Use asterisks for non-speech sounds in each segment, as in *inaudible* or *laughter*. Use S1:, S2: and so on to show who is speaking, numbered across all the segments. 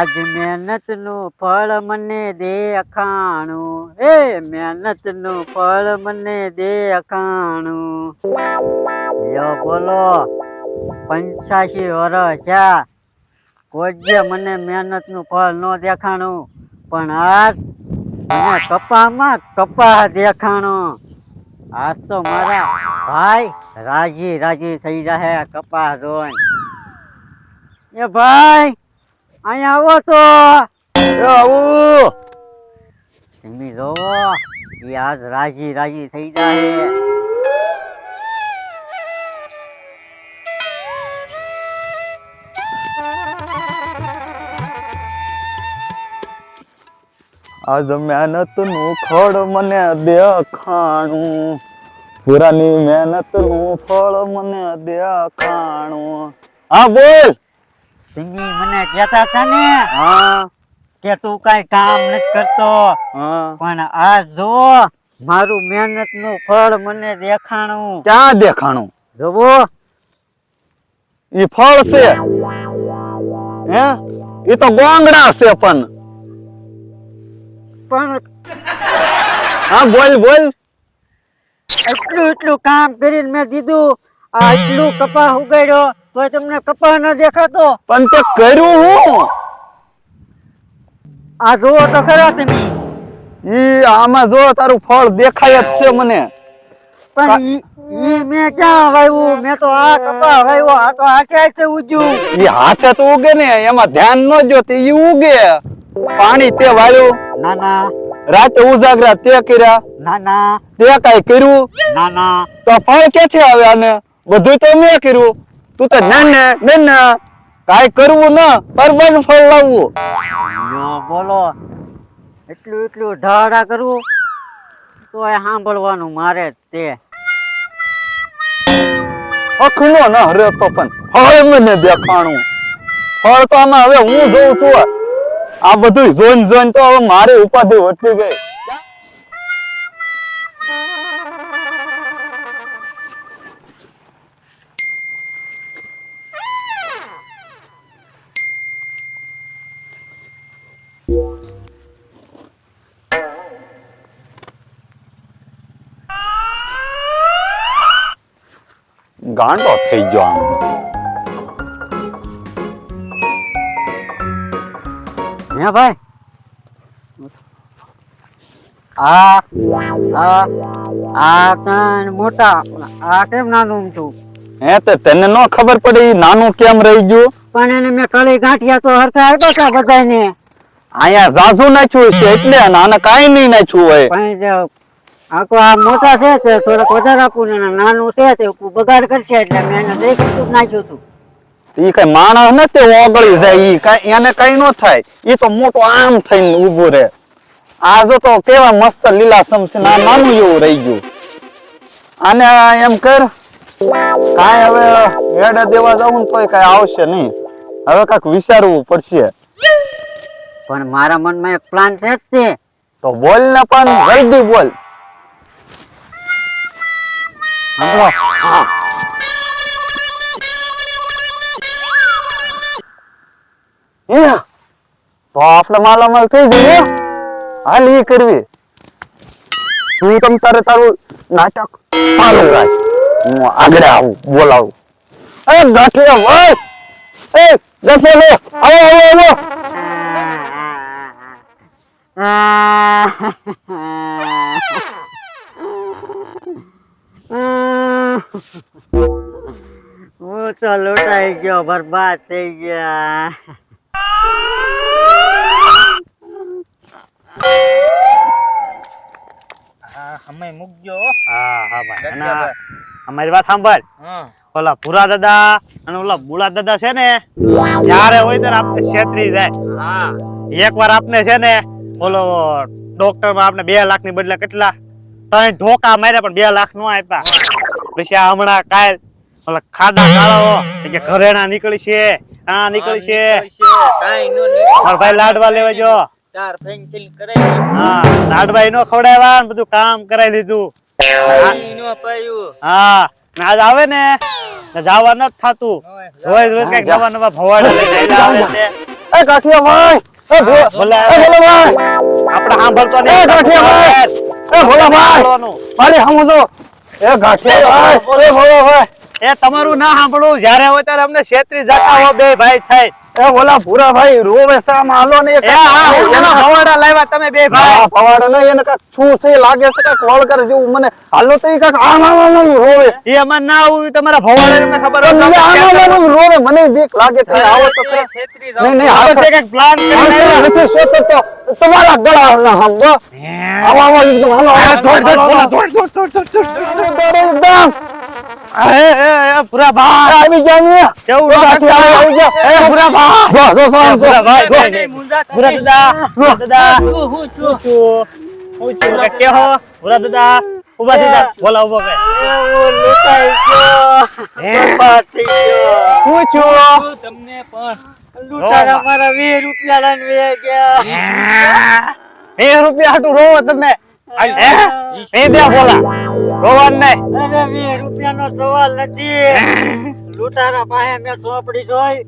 S1: આજ મહેનતનું ફળ મને દે અખાણું. હે મહેનતનું ફળ મને દે અખાણું. લ્યો બોલો, પંચ્યાસી વર્ષ થયા. કોઈ મને મહેનતનું ફળ ન દેખાણું, પણ આજ મને કપામાં કપા દેખાણો. આજ તો મારા ભાઈ રાજી રાજી થઈ જાહે કપા જોઈ એ ભાઈ અહીંયા આવો તો
S2: આવું.
S1: તમે જોવો એ આજ રાજી રાજી થઈ જાય
S2: આજ મહેનતનું ફળ મને દેખાણું. પુરાની મહેનતનું ફળ મને દેખાણું. હા બોલ.
S1: તમે મને કહેતા હતા ને
S2: હા.
S1: કે તું કઈ કામ નથી કરતો. પણ આ જો મારું મહેનતનું ફળ મને દેખાણું.
S2: ક્યાં દેખાણું?
S1: જોવો.
S2: ઈ ફળ છે. હે? ઈ તો ગોંગડા છે પણ.
S1: પણ
S2: હા બોલ બોલ.
S1: એટલું એટલું કામ કરીને મેં દીધું. આ એટલું કપા ઉગાડ્યો. તો તમને કપા ન દેખાતો.
S2: પણ તે કર્યું હું?
S1: આ જોવો તો ખરા તમે.
S2: ઈ આમાં જો તારું ફળ દેખાય જ છે મને.
S1: પણ ઈ મેં ક્યાં વાવ્યું? મેં તો આ કપા વાવ્યો આ તો આખે આખે ઉજ્યું
S2: ઈ હાથે તો ઉગે ને એમાં ધ્યાન ન જો તે ઈ ઉગે. પાણી તે વાળ્યું.
S1: ના ના.
S2: રાતે ઉજાગરા તે કર્યા.
S1: ના ના.
S2: તે કઈ કર્યું?
S1: ના ના.
S2: તો ફળ કે છે આવે આને? બધું તો મેં કર્યું. તું તો ના ને ને કાઈ કરવું ન પરબન ફળ લાવવું
S1: બોલો એટલું એટલું ઢાડા કરવું તો એ સાંભળવાનું મારે તે.
S2: અખનો ન હરે તો પણ ફળ મને દેખાણું. ફળ તો આમાં હવે હું જોઉં છું. આ બધું જોઈન જોઈન તો હવે મારી ઉપાધિ વટી ગઈ. ગાંડો થઈ ગયો આમ.
S1: હે ભાઈ? આ આ આ કાન મોટા આ કેમ નાનું છું?
S2: હે તે તને ન ખબર પડી નાનું કેમ રહી ગયું?
S1: પણ એને મેં કળી ગાંઠિયા તો હરખા આપ્યા હતા બધાને
S2: અહીંયા ઝાઝુ નાખ્યું છે એટલે અને કાઈ નહીં નાખ્યું હોય.
S1: જે આ તો મોટા છે તે થોડાક વધારે આપું ને નાનું છે તે બગાડ કરશે એટલે મેં એને દઈ કીધું નાખ્યું હતું.
S2: ઈ કઈ માણસ નથી ઓગળી જાય ઈ કઈ એને કઈ ન થાય. ઈ તો મોટો આમ થઈને ઊભું રહે. આ જો તો કેવા મસ્ત લીલા છે ના નાનું એવું રહી ગયું. આને એમ કર. કાંઈ હવે હેડે દેવા જવું ને તોય કઈ આવશે નહીં. હવે કાંઈક વિચારવું પડશે.
S1: પણ મારા મનમાં એક પ્લાન છે જ તે.
S2: તો બોલ ને પણ જલ્દી બોલ.
S1: સાંભળો
S2: તો આપણે માલામાલ થઈ જઈએ હાલ એ કરવી. તું તમ તારે તારું નાટક ચાલુ રાખ. હું આગળ આવું, બોલાવું. અરે ગાંઠિયા ભાઈ! એ દસો લે આવો આવો આવો. *laughs*
S1: હું તો લૂંટાઈ ગયો બરબાદ થઈ ગયા.
S3: અમે મૂકજો.
S4: હા હા ભાઈ. અને અમારી વાત સાંભળ. ઓલા ભૂરા દાદા અને ઓલા બુડા દાદા છે ને જ્યારે હોય ત્યારે આપણે છેતરી જાય.
S3: હા.
S4: એક વાર આપણે છે ને ઓલો ડોક્ટરમાં આપણે બે લાખની બદલે કેટલા? ત્રણ ઢોકા માર્યા પણ બે લાખ નો આપ્યા. પછી આ હમણાં કાલ ઓલા ખાડા કાળો કે ઘરેણા નીકળી છે આ નીકળી. છે મારા ભાઈ લાડવા લેવા જો. હા લાડવાઈ નો ખવડાવ્યા બધું કામ કરાવી દીધું હા. આજ આવે ને જવા નથી થતું. રોજ રોજ કંઈક નવા નવા ભવાડા લઈને આવે છે.
S2: એ કાઠિયાભાઈ એ ભો-
S4: ભોલા.
S2: એ
S4: આપણે સાંભળતો
S2: એ. મારી સમજો એ કાઠિયાભાઈ એ ભોલાભાઈ
S4: એ તમારું ના સાંભળવું. જ્યારે હોય ત્યારે અમને છેત્રી જતા હો, બે ભાઈ થાય.
S2: એ ઓલા ભોલા ભૂરાભાઈ રોવે સામ માલો ને
S4: એ એના લાવ્યા તમે બે ભાઈ.
S2: હા પવાડે નહીં એને કાક છું છે લાગે છે કાંઈક વળગર જેવું. મને હાલો તો કાક આમ આમ આમ રોવે.
S4: એ અમાર ના આવું તમારા ભવાડા ને ખબર હોય
S2: આમ આમ રોવે. મને બીક લાગે છે આવો તો.
S3: છેતરી
S2: નહીં નહીં
S4: આપણે
S2: હાલો
S4: કંઈક પ્લાન
S2: નહીં,
S4: કરી
S2: નહીં, નથી શોધતો તો તમારા ગળા ના હમ આવો આવો એકદમ હાલો
S4: થોડ
S2: થોડ
S4: થોડ થોડ
S2: થોડ
S4: થોડ
S2: થોડ
S4: દોડ, દોડ, દોડ, દોડ, દોડ, દોડ.
S2: દોડો એકદમ.
S4: એ, એ, એ, ભૂરા ભાઈ.
S2: આવી જાવ ને.
S4: કેવું
S2: એ
S4: ના
S2: કાઠિયા આવી જાવ.
S4: એ, ભૂરા ભાઈ.
S2: જો જો જો, જો.
S4: ભાઈ,
S3: નહીં.
S4: દાદા ભૂરા દાદા.
S3: હું, હું, છું.
S4: હું છું કે કે હો? ભૂરા દાદા ઊભા થઈ જા. બોલા ઊભો કે
S1: બરબાદ થઈ ગયો.
S4: હું છું.
S3: છું તમને પણ
S1: લૂંટારા મારા વીસ રૂપિયા લઈને વે ગયા.
S4: એ રૂપિયા હાટુ રોવો તમે. એ દે બોલા. રોવાન નહીં
S1: અરે વીસ રૂપિયાનો સવાલ નથી. લૂંટારા પાસે મેં સોંપડી જોઈ.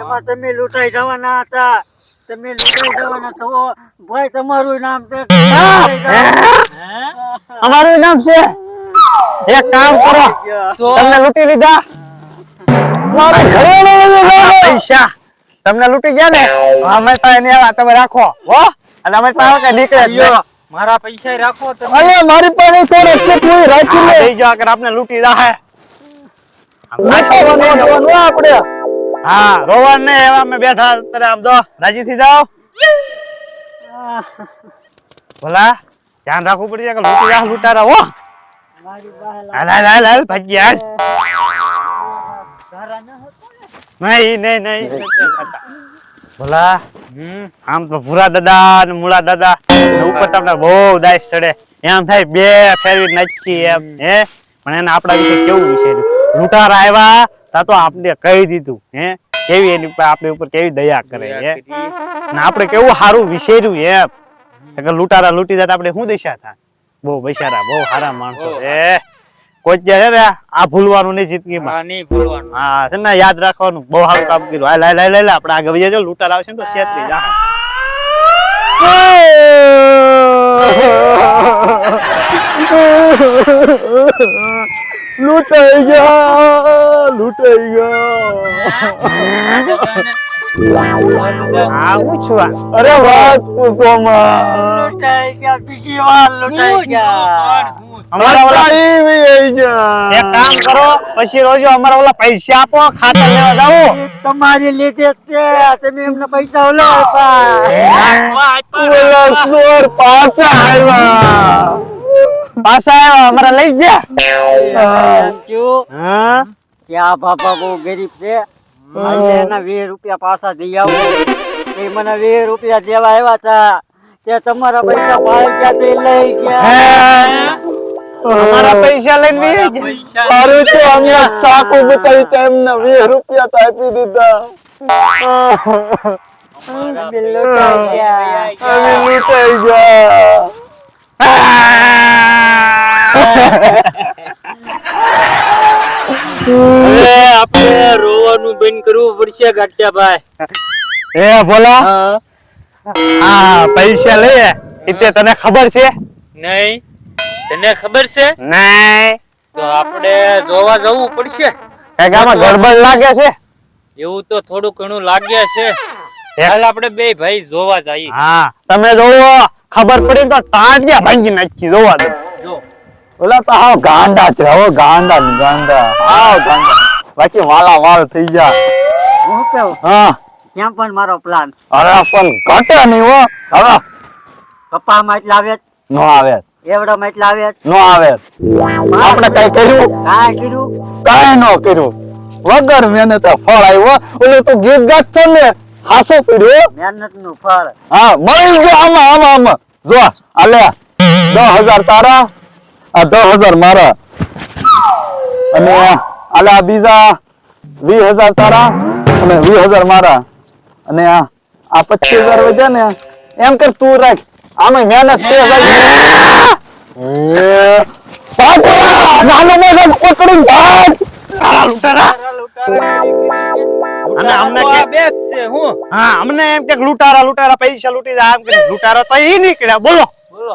S1: એમાં તમે લૂંટાઈ જવાના હતા. તમે લૂંટાઈ જવાના છો. ભાઈ તમારું નામ છે?
S4: અમારું નામ છે? એક કામ કરો. તમને લૂંટી લીધા? મારા ઘરે પૈસા. તમને લૂંટી ગયા ને? અમે તો એને તમે રાખો. હો? અને અમે તો નીકળે
S3: મારા પૈસા રાખો તમે
S2: અરે મારી પાસે થોડો છે કોઈ રાખી લે.
S4: લઈ જાઓ કે આપને લૂંટી જાહે.
S2: નાખવાનું જવાનું આપણે.
S4: હા રોવાન ને એવા મે બેઠા તરે આમ જો રાજી થઈ જાઓ. ભલા ધ્યાન રાખવું પડશે કે લૂટી જા લૂંટારા હો.
S1: મારી પાસે
S4: હાલ હાલ હાલ હાલ ભાગી હાલ. નહીં નહીં નહીં. ભલા આમ તો ભૂરા દાદા ને મૂળા દાદા ઉપર તમને બહુ દાસ ચડે. એમ થાય બે ફેરવી નાખી એમ હે? પણ એને આપણા વિશે કેવું વિશે લૂંટારા આવ્યા તા તો આપણે કહી દીધું હે? કેવી એની ઉપર આપણી ઉપર કેવી દયા કરે હે? ને આપણે કેવું સારું વિશેર્યું એમ. કે લૂંટારા લૂંટી જાય તો આપણે શું દિશા થાય બહુ બૈસારા બહુ સારા માણસો છે જે છે ને આ ભૂલવાનું નહીં જિંદગીમાં.
S3: નહીં ભૂલવાનું.
S4: હા છે ને યાદ રાખવાનું. બહુ સારું કામ કર્યું. હાલ હાલ હાલ હાલ આપણે આગળ વહીએ જો લૂંટાર આવશે ને તો છેતરી જા
S2: લૂંટાઈ ગયા લૂંટાઈ ગયા.
S4: હા છું
S2: અરે વાત પૂછો માં.
S1: લૂંટાઈ ગયા બીજી વાર લૂંટાઈ ગયા.
S4: કામ કરો પછી રોજો અમારા ઓલા પૈસા આપો ખાતા લેવા
S1: તમારી લીધે તમે એમને પૈસા ઓલો આપ્યા
S2: પાછા આવ્યા.
S4: પાછા આવ્યા અમારા લઈ ગયા.
S1: એમ કે આ બાપા બહુ ગરીબ છે? એના વીસ રૂપિયા પાછા દઈ આવો. એ મને વીસ રૂપિયા દેવા આવ્યા હતા. તે તમારા પૈસા ભાઈ લઈ ગયા?
S4: અમારા પૈસા લઈને વી
S2: સારું છે અમે સાકુ બતાવી છે એમને વીસ રૂપિયા તો આપી દીધા. અમે લૂંટાઈ ગયા.
S3: આપણે રોવાનું બંધ કરવું પડશે ગાંઠિયાભાઈ.
S4: એ બોલા
S3: હા.
S4: હા પૈસા લઈએ. એટલે તને ખબર છે?
S3: નહીં. તને ખબર છે?
S4: નહીં.
S3: તો આપણે જોવા જવું પડશે.
S4: આમાં ગડબડ લાગે છે?
S3: એવું તો થોડું ઘણું લાગે છે. હાલ આપણે બે ભાઈ જોવા જઈએ.
S4: હા તમે જોવો. ખબર પડી તો ટાંટિયા ભાંગી નાખી જોવા દો.
S3: જો.
S2: ઓલા તો હાવ ગાંડા છે હો ગાંડા ગાંડા. હાવ ગાંડા. બાકી વાલા વાલ થઈ ગયા.
S1: હું
S2: હા.
S1: ત્યાં પણ મારો પ્લાન
S2: અરે પણ ઘટે નહીં હો. હવે
S1: કપામાં એટલે આવે?
S2: નો આવે.
S1: એવડામાં એટલા આવે
S2: નો આવે. આપણે કઈ કર્યું?
S1: કાંઈ કર્યું?
S2: કાંઈ નો કર્યું. વગર મહેનત ફળ આવ્યો ઓલું તું ગીત ગાતો ને હાસો પીડ્યો
S1: મહેનતનું ફળ.
S2: હા મળી ગયો આમાં આમાં આમાં. જો આ લે. દસ હજાર તારા આ દસ હજાર મારા. અને આલે આ બીજા વીસ હજાર તારા અને વીસ હજાર મારા. અને આ આ પચીસ હજાર વધ્યા ને એમ કર તું રાખ. આમાં મહેનત છે ભાઈ. એ, પાછળ નાનો પકડીને ભાગ
S4: અને અમને કે
S3: બેસ છે હું?
S4: હા અમને એમ કે લૂંટારા લૂંટારા પૈસા લૂંટી જાય આમ કે લૂંટારા તો એ નીકળ્યા. બોલો.
S3: બોલો.